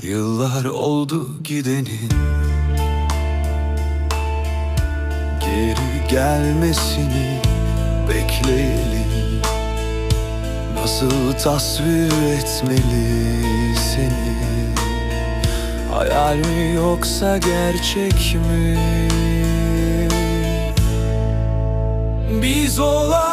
Yıllar oldu gidenin. Geri gelmesini bekleyelim. Nasıl tasvir etmeli seni? Hayal mi yoksa gerçek mi? Biz olarak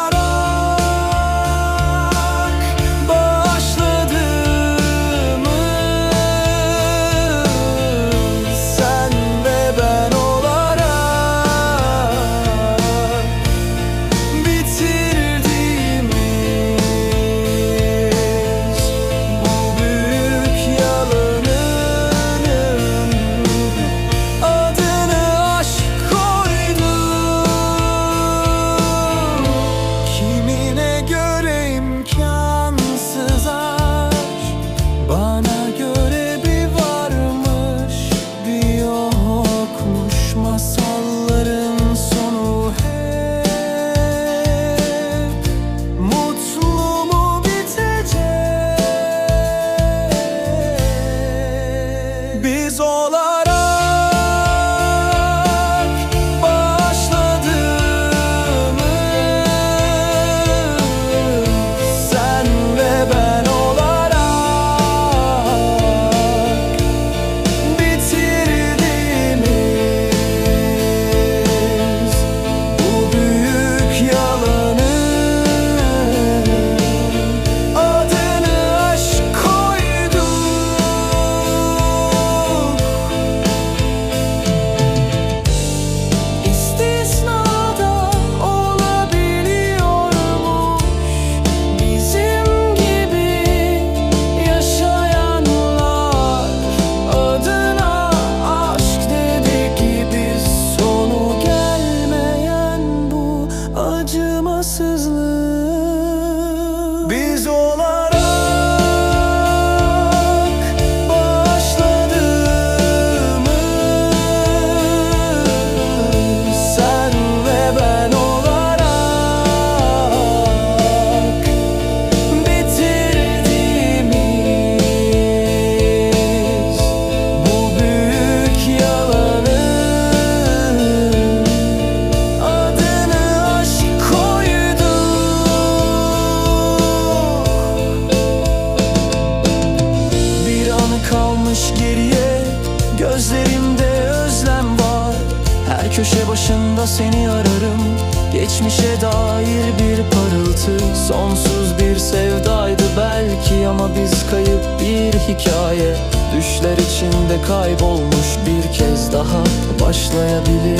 Bis Gözlerimde özlem var. Her köşe başında seni ararım. Geçmişe dair bir parıltı. Sonsuz bir sevdaydı belki Ama biz kayıp bir hikaye. Düşler içinde kaybolmuş bir kez daha Başlayabilir